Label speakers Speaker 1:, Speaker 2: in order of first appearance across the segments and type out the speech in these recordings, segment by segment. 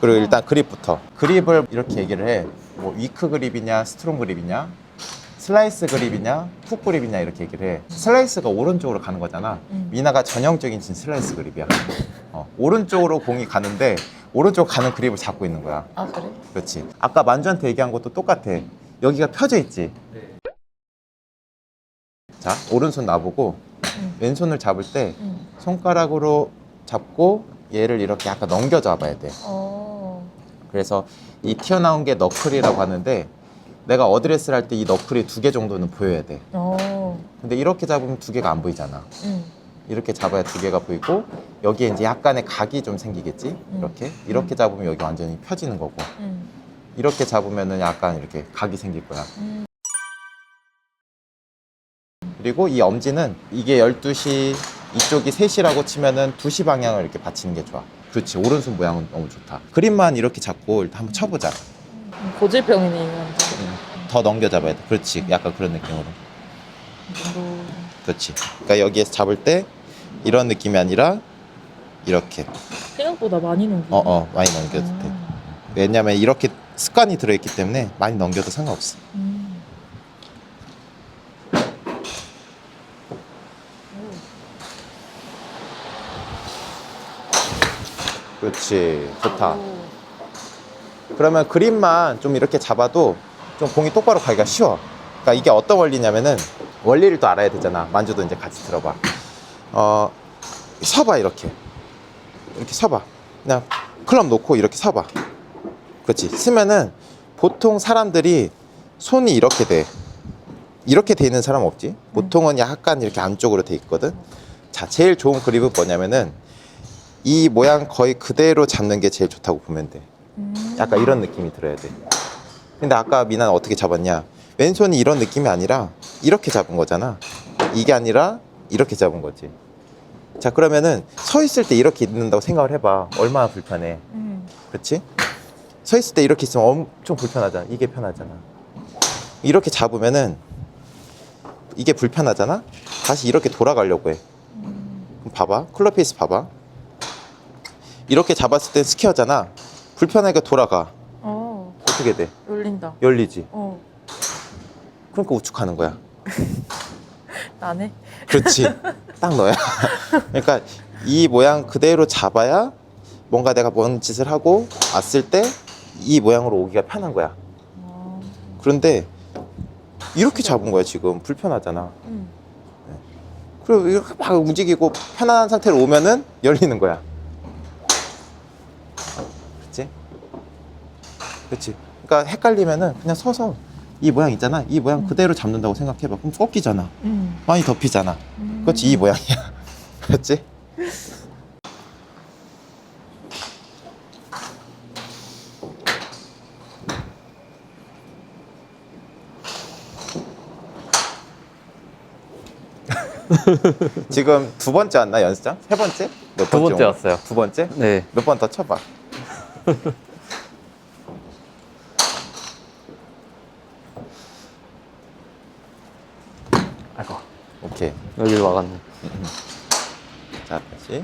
Speaker 1: 그리고 일단 그립부터. 그립을 이렇게 얘기를 해. 뭐 위크 그립이냐, 스트롱 그립이냐, 슬라이스 그립이냐, 훅 그립이냐 이렇게 얘기를 해. 슬라이스가 오른쪽으로 가는 거잖아.
Speaker 2: 음.
Speaker 1: 미나가 전형적인 진 슬라이스 그립이야. 어, 오른쪽으로 공이 가는데 오른쪽 가는 그립을 잡고 있는 거야.
Speaker 2: 아 그래?
Speaker 1: 그렇지. 아까 만주한테 얘기한 것도 똑같아. 여기가 펴져 있지. 자, 오른손 놔보고
Speaker 2: 응.
Speaker 1: 왼손을 잡을 때
Speaker 2: 응.
Speaker 1: 손가락으로 잡고 얘를 이렇게 약간 넘겨 잡아야 돼.
Speaker 2: 어.
Speaker 1: 그래서 이 튀어나온 게 너클이라고 하는데 내가 어드레스를 할 때 이 너클이 두 개 정도는 보여야 돼.
Speaker 2: 어.
Speaker 1: 근데 이렇게 잡으면 두 개가 안 보이잖아.
Speaker 2: 응.
Speaker 1: 이렇게 잡아야 두 개가 보이고 여기에 이제 약간의 각이 좀 생기겠지. 이렇게 이렇게 잡으면 여기 완전히 펴지는 거고
Speaker 2: 응.
Speaker 1: 이렇게 잡으면은 약간 이렇게 각이 생길 거야.
Speaker 2: 응.
Speaker 1: 그리고 이 엄지는 이게 12시 이쪽이 3시라고 치면은 2시 방향을 이렇게 받치는 게 좋아. 그렇지. 오른손 모양은 너무 좋다. 그림만 이렇게 잡고 일단 한번 쳐보자.
Speaker 2: 고질병이네 이건.
Speaker 1: 더 넘겨 잡아야 돼. 그렇지. 약간 그런 느낌으로.
Speaker 2: 뭐,
Speaker 1: 그렇지. 그러니까 여기에서 잡을 때 이런 느낌이 아니라 이렇게
Speaker 2: 생각보다 많이 넘기.
Speaker 1: 어어 많이 넘겨도 돼. 왜냐면 이렇게 습관이 들어있기 때문에 많이 넘겨도 상관없어.
Speaker 2: 음.
Speaker 1: 그렇지. 좋다. 그러면 그림만 좀 이렇게 잡아도 좀 공이 똑바로 가기가 쉬워. 그러니까 이게 어떤 원리냐면은 원리를 또 알아야 되잖아. 만주도 이제 같이 들어봐. 어, 서봐 이렇게. 이렇게 서봐. 그냥 클럽 놓고 이렇게 서봐. 그렇지. 쓰면은 보통 사람들이 손이 이렇게 돼. 이렇게 돼 있는 사람 없지. 보통은 약간 이렇게 안쪽으로 돼 있거든. 자, 제일 좋은 그립은 뭐냐면은 이 모양 거의 그대로 잡는 게 제일 좋다고 보면 돼.
Speaker 2: 음.
Speaker 1: 약간 이런 느낌이 들어야 돼. 근데 아까 미나는 어떻게 잡았냐? 왼손이 이런 느낌이 아니라 이렇게 잡은 거잖아. 이게 아니라 이렇게 잡은 거지. 자, 그러면은 서 있을 때 이렇게 있는다고 생각을 해봐. 얼마나 불편해.
Speaker 2: 음.
Speaker 1: 그렇지? 서 있을 때 이렇게 있으면 엄청 불편하잖아. 이게 편하잖아. 이렇게 잡으면은 이게 불편하잖아. 다시 이렇게 돌아가려고 해. 그럼 봐봐. 클럽 페이스 봐봐. 이렇게 잡았을 땐 스퀘어잖아. 불편하니까 돌아가.
Speaker 2: 어.
Speaker 1: 어떻게 돼?
Speaker 2: 열린다.
Speaker 1: 열리지.
Speaker 2: 어.
Speaker 1: 그러니까 우측하는 거야.
Speaker 2: 나네.
Speaker 1: 그렇지. 딱 너야. 그러니까 이 모양 그대로 잡아야 뭔가 내가 뭔 짓을 하고 왔을 때 이 모양으로 오기가 편한 거야.
Speaker 2: 어.
Speaker 1: 그런데 이렇게 잡은 거야 지금 불편하잖아.
Speaker 2: 음.
Speaker 1: 그리고 이렇게 막 움직이고 편안한 상태로 오면은 열리는 거야. 그렇지? 그렇지. 그러니까 헷갈리면은 그냥 서서 이 모양 있잖아. 이 모양 그대로 잡는다고 생각해봐. 그럼 꺾이잖아.
Speaker 2: 음.
Speaker 1: 많이 덮이잖아.
Speaker 2: 음.
Speaker 1: 그렇지 이 모양이야. 그렇지? 지금 두 번째 왔나 연습장? 세 번째? 몇
Speaker 3: 두 번째
Speaker 1: 온-
Speaker 3: 왔어요.
Speaker 1: 두 번째?
Speaker 3: 네.
Speaker 1: 몇 번 더 쳐봐.
Speaker 3: 아이고.
Speaker 1: 오케이.
Speaker 3: 여기 와갔네.
Speaker 1: 자, 다시.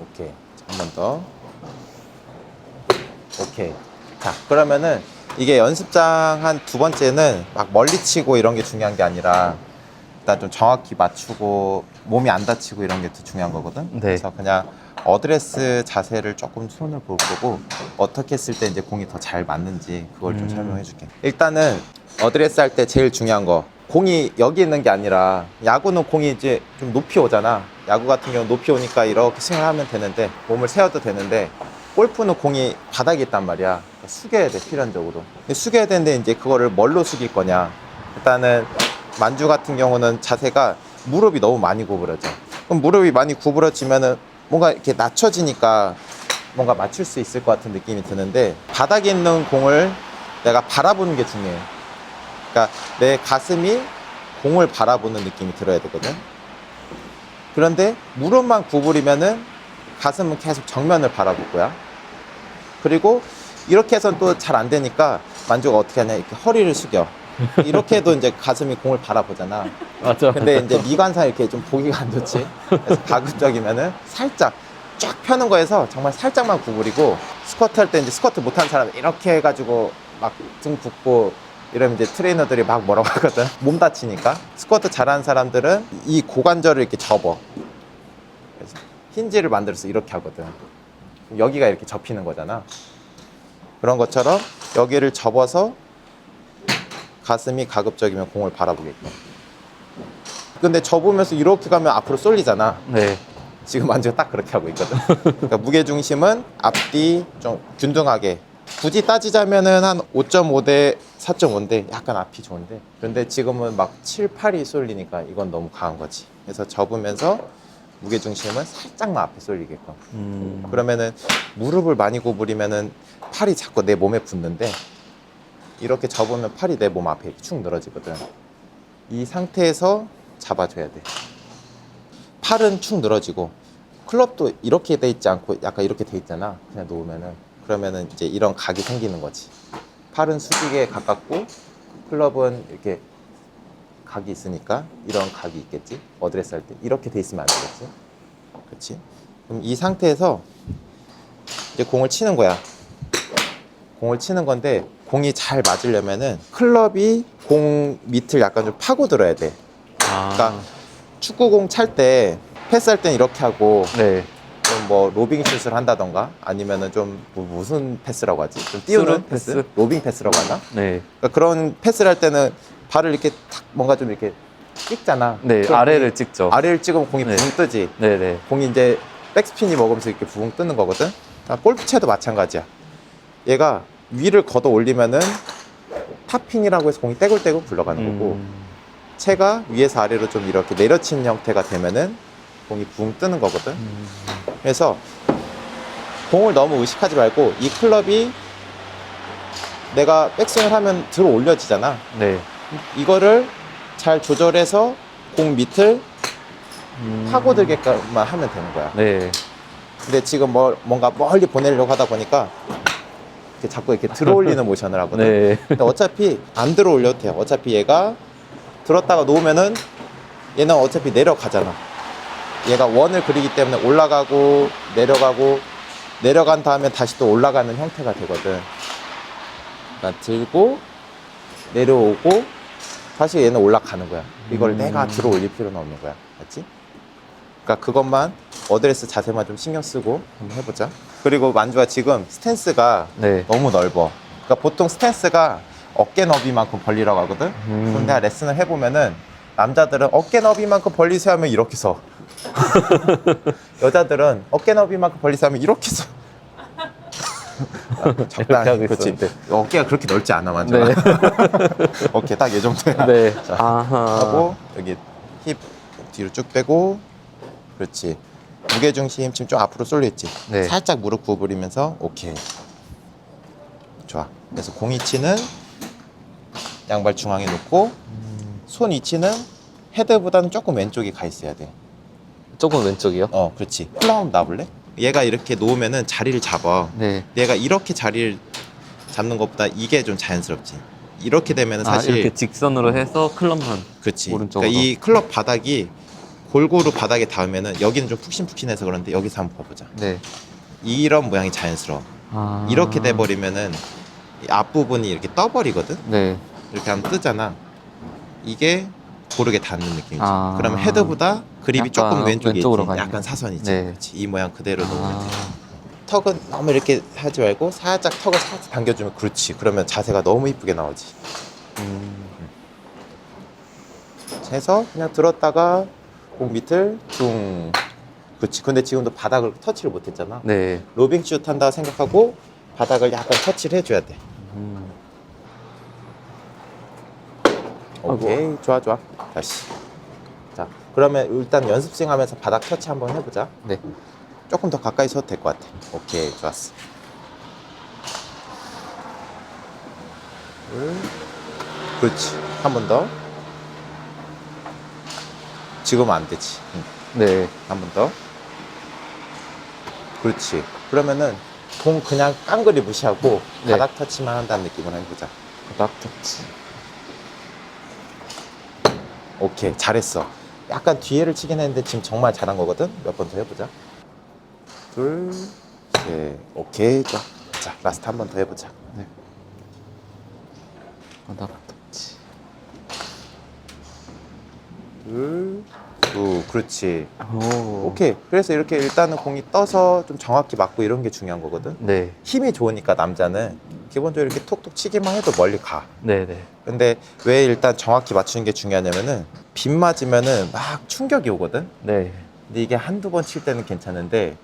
Speaker 1: 오케이. 한 번 더. 오케이. 자, 그러면은 이게 연습장 한 두 번째는 막 멀리 치고 이런 게 중요한 게 아니라 일단 좀 정확히 맞추고 몸이 안 다치고 이런 게 더 중요한 거거든.
Speaker 3: 네.
Speaker 1: 그래서 그냥 어드레스 자세를 조금 손을 볼 거고 어떻게 했을 때 이제 공이 더 잘 맞는지 그걸 좀
Speaker 3: 음.
Speaker 1: 설명해 줄게. 일단은 어드레스 할 때 제일 중요한 거 공이 여기 있는 게 아니라 야구는 공이 이제 좀 높이 오잖아. 야구 같은 경우는 높이 오니까 이렇게 스윙을 하면 되는데 몸을 세워도 되는데 골프는 공이 바닥에 있단 말이야. 그러니까 숙여야 돼 필연적으로. 숙여야 되는데 이제 그거를 뭘로 숙일 거냐. 일단은 만주 같은 경우는 자세가 무릎이 너무 많이 구부러져. 그럼 무릎이 많이 구부러지면은 뭔가 이렇게 낮춰지니까 뭔가 맞출 수 있을 것 같은 느낌이 드는데 바닥에 있는 공을 내가 바라보는 게 중요해. 그러니까 내 가슴이 공을 바라보는 느낌이 들어야 되거든. 그런데 무릎만 구부리면은 가슴은 계속 정면을 바라볼 거야. 그리고 이렇게 해서는 또 잘 안 되니까 만주가 어떻게 하냐 이렇게 허리를 숙여. 이렇게 해도 이제 가슴이 공을 바라보잖아.
Speaker 3: 맞죠?
Speaker 1: 근데 이제 미관상 이렇게 좀 보기가 안 좋지. 그래서 가급적이면은 살짝 쫙 펴는 거에서 정말 살짝만 구부리고 스쿼트 할 때 이제 스쿼트 못하는 사람 이렇게 해가지고 막 등 붓고 이러면 이제 트레이너들이 막 뭐라고 하거든. 몸 다치니까. 스쿼트 잘하는 사람들은 이 고관절을 이렇게 접어. 그래서 힌지를 만들어서 이렇게 하거든. 여기가 이렇게 접히는 거잖아. 그런 것처럼 여기를 접어서 가슴이 가급적이면 공을 바라보게끔 근데 접으면서 이렇게 가면 앞으로 쏠리잖아.
Speaker 3: 네.
Speaker 1: 지금 완전 딱 그렇게 하고 있거든. 그러니까 무게 중심은 앞뒤 좀 균등하게. 굳이 따지자면은 한 5.5 대 4.5인데 약간 앞이 좋은데. 그런데 지금은 막 7, 8이 쏠리니까 이건 너무 강한 거지. 그래서 접으면서 무게 중심은 살짝만 앞에 쏠리게끔.
Speaker 3: 음.
Speaker 1: 그러면은 무릎을 많이 구부리면은 팔이 자꾸 내 몸에 붙는데 이렇게 접으면 팔이 내 몸 앞에 축 늘어지거든. 이 상태에서 잡아줘야 돼. 팔은 축 늘어지고 클럽도 이렇게 돼 있지 않고 약간 이렇게 돼 있잖아. 그냥 놓으면은 그러면은 이제 이런 각이 생기는 거지. 팔은 수직에 가깝고 클럽은 이렇게 각이 있으니까 이런 각이 있겠지. 어드레스 할 때 이렇게 돼 있으면 안 되겠지. 그렇지? 그럼 이 상태에서 이제 공을 치는 거야. 공을 치는 건데 공이 잘 맞으려면은 클럽이 공 밑을 약간 좀 파고 들어야 돼.
Speaker 3: 아.
Speaker 1: 그러니까 축구공 찰 때 패스할 땐 이렇게 하고
Speaker 3: 네.
Speaker 1: 좀뭐 로빙 슛을 한다던가 아니면은 좀 뭐 무슨 패스라고 하지? 좀 띄우는 패스?
Speaker 3: 패스?
Speaker 1: 로빙 패스라고 하나?
Speaker 3: 네.
Speaker 1: 그러니까 그런 패스를 할 때는 발을 이렇게 탁 뭔가 좀 이렇게 찍잖아.
Speaker 3: 네.
Speaker 1: 그럼
Speaker 3: 아래를 찍죠.
Speaker 1: 아래를 찍으면 공이
Speaker 3: 네.
Speaker 1: 붕 뜨지.
Speaker 3: 네, 네.
Speaker 1: 공이 이제 백스핀이 먹으면서 이렇게 붕 뜨는 거거든. 아, 골프채도 마찬가지야. 얘가 위를 걷어 올리면은 탑핑이라고 해서 공이 떼굴떼굴 굴러가는 거고
Speaker 3: 음.
Speaker 1: 채가 위에서 아래로 좀 이렇게 내려친 형태가 되면은 공이 붕 뜨는 거거든.
Speaker 3: 음.
Speaker 1: 그래서 공을 너무 의식하지 말고 이 클럽이 내가 백스윙을 하면 들어 올려지잖아.
Speaker 3: 네.
Speaker 1: 이거를 잘 조절해서 공 밑을
Speaker 3: 음.
Speaker 1: 파고들게끔만 하면 되는 거야.
Speaker 3: 네.
Speaker 1: 근데 지금 뭐 뭔가 멀리 보내려고 하다 보니까 이렇게 자꾸 이렇게 들어 올리는 모션을 하거든.
Speaker 3: 네.
Speaker 1: 근데 어차피 안 들어 올려도 돼요. 어차피 얘가 들었다가 놓으면은 얘는 어차피 내려가잖아. 얘가 원을 그리기 때문에 올라가고 내려가고 내려간 다음에 다시 또 올라가는 형태가 되거든. 그러니까 들고 내려오고 다시 얘는 올라가는 거야. 이걸
Speaker 3: 음.
Speaker 1: 내가 들어 올릴 필요는 없는 거야. 맞지? 그러니까 그것만 어드레스 자세만 좀 신경 쓰고 한번 해보자. 그리고 만주가 지금 스탠스가
Speaker 3: 네.
Speaker 1: 너무 넓어. 그러니까 보통 스탠스가 어깨 너비만큼 벌리라고 하거든.
Speaker 3: 음.
Speaker 1: 그럼 내가 레슨을 해보면은 남자들은 어깨 너비만큼 벌리세요 하면 이렇게 서. 여자들은 어깨 너비만큼 벌리세요 하면 이렇게 서. 아, 적당히
Speaker 3: 하고
Speaker 1: 그렇지.
Speaker 3: 있었는데.
Speaker 1: 어깨가 그렇게 넓지 않아 만져.
Speaker 3: 네.
Speaker 1: 어깨 딱 이 정도야.
Speaker 3: 네.
Speaker 1: 자,
Speaker 3: 아하.
Speaker 1: 하고 여기 힙 뒤로 쭉 빼고 그렇지. 무게 중심 지금 좀 앞으로 쏠려 있지.
Speaker 3: 네.
Speaker 1: 살짝 무릎 구부리면서 오케이. 좋아. 그래서 공 위치는 양발 중앙에 놓고 손 위치는 헤드보다는 조금 왼쪽에 가 있어야 돼.
Speaker 3: 조금 왼쪽이요?
Speaker 1: 어, 그렇지. 한번 놔볼래? 얘가 이렇게 놓으면은 자리를 잡아.
Speaker 3: 네.
Speaker 1: 얘가 이렇게 자리를 잡는 것보다 이게 좀 자연스럽지. 이렇게 되면은
Speaker 3: 아,
Speaker 1: 사실
Speaker 3: 이렇게 직선으로 해서 클럽만.
Speaker 1: 그렇지.
Speaker 3: 오른쪽으로.
Speaker 1: 그러니까 이 클럽 바닥이 골고루 바닥에 닿으면은 여기는 좀 푹신푹신해서 그런데 여기서 한번 봐보자.
Speaker 3: 네.
Speaker 1: 이런 모양이 자연스러워.
Speaker 3: 아.
Speaker 1: 이렇게 돼버리면은 이 앞부분이 이렇게 떠버리거든.
Speaker 3: 네.
Speaker 1: 이렇게 하면 뜨잖아. 이게 고르게 닿는 느낌이지.
Speaker 3: 아.
Speaker 1: 그러면 헤드보다 그립이
Speaker 3: 약간
Speaker 1: 조금 왼쪽에
Speaker 3: 왼쪽으로
Speaker 1: 있지.
Speaker 3: 가네.
Speaker 1: 약간 사선이지.
Speaker 3: 네.
Speaker 1: 그렇지. 이 모양 그대로 놓으면 돼.
Speaker 3: 아.
Speaker 1: 턱은 너무 이렇게 하지 말고 살짝 턱을 살짝 당겨주면 그렇지. 그러면 자세가 너무 이쁘게 나오지.
Speaker 3: 음.
Speaker 1: 해서 그냥 들었다가 공 밑을 둥. 그렇지. 근데 지금도 바닥을 터치를 못했잖아.
Speaker 3: 네.
Speaker 1: 로빙 슛 한다 생각하고 바닥을 약간 터치를 해줘야 돼. 오케이. 좋아, 좋아. 다시. 자, 그러면 일단 연습 스윙 하면서 바닥 터치 한번 해보자.
Speaker 3: 네.
Speaker 1: 조금 더 가까이 서도 될 것 같아. 오케이, 좋았어. 둘. 그렇지. 한 번 더. 지금은 안 되지. 응.
Speaker 3: 네.
Speaker 1: 한 번 더. 그렇지. 그러면은 공 그냥 깡그리 무시하고
Speaker 3: 네.
Speaker 1: 바닥 터치만 한다는 느낌으로 해보자.
Speaker 3: 바닥 터치. 오케이.
Speaker 1: 잘했어. 약간 뒤에를 치긴 했는데 지금 정말 잘한 거거든. 몇 번 더 해보자. 둘, 셋. 오케이. 좋아. 자, 라스트 한 번 더 해보자.
Speaker 3: 네. 바닥 터치.
Speaker 1: 둘, 두, 그렇지.
Speaker 3: 오.
Speaker 1: 오케이. 그래서 이렇게 일단은 공이 떠서 좀 정확히 맞고 이런 게 중요한 거거든.
Speaker 3: 네.
Speaker 1: 힘이 좋으니까 남자는 기본적으로 이렇게 톡톡 치기만 해도 멀리 가.
Speaker 3: 네네.
Speaker 1: 근데 왜 일단 정확히 맞추는 게 중요하냐면은 빗 맞으면은 막 충격이 오거든.
Speaker 3: 네.
Speaker 1: 근데 이게 한두 번 칠 때는 괜찮은데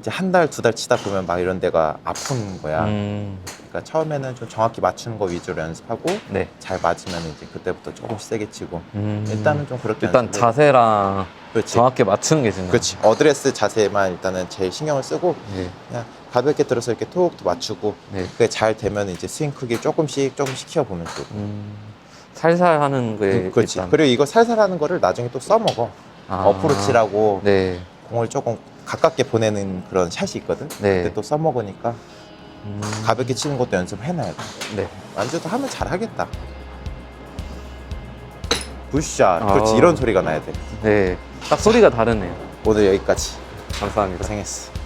Speaker 1: 이제 한 달, 두 달 치다 보면 막 이런 데가 아픈 거야.
Speaker 3: 음.
Speaker 1: 그러니까 처음에는 좀 정확히 맞추는 거 위주로 연습하고
Speaker 3: 네.
Speaker 1: 잘 맞으면 이제 그때부터 조금씩 세게 치고
Speaker 3: 음.
Speaker 1: 일단은 좀 그렇게
Speaker 3: 일단
Speaker 1: 연습을
Speaker 3: 자세랑
Speaker 1: 그렇지.
Speaker 3: 정확히 맞추는 게 중요해요.
Speaker 1: 그렇지. 어드레스 자세만 일단은 제일 신경을 쓰고
Speaker 3: 네.
Speaker 1: 그냥 가볍게 들어서 이렇게 톡톡 맞추고
Speaker 3: 네.
Speaker 1: 그게 잘 되면 이제 스윙 크기 조금씩 조금씩 키워 보면 되고.
Speaker 3: 음. 살살 하는 게
Speaker 1: 음, 그렇지.
Speaker 3: 일단.
Speaker 1: 그리고 이거 살살 하는 거를 나중에 또 써먹어.
Speaker 3: 아.
Speaker 1: 어프로치라고
Speaker 3: 네.
Speaker 1: 공을 조금 가깝게 보내는 그런 샷이 있거든.
Speaker 3: 네.
Speaker 1: 그때 또 써먹으니까
Speaker 3: 음.
Speaker 1: 가볍게 치는 것도 연습해놔야 돼.
Speaker 3: 네.
Speaker 1: 완주도 하면 잘하겠다. 굿샷.
Speaker 3: 아.
Speaker 1: 그렇지. 이런 소리가 나야 돼.
Speaker 3: 네. 딱 소리가 다르네요.
Speaker 1: 오늘 여기까지.
Speaker 3: 감사합니다.
Speaker 1: 고생했어.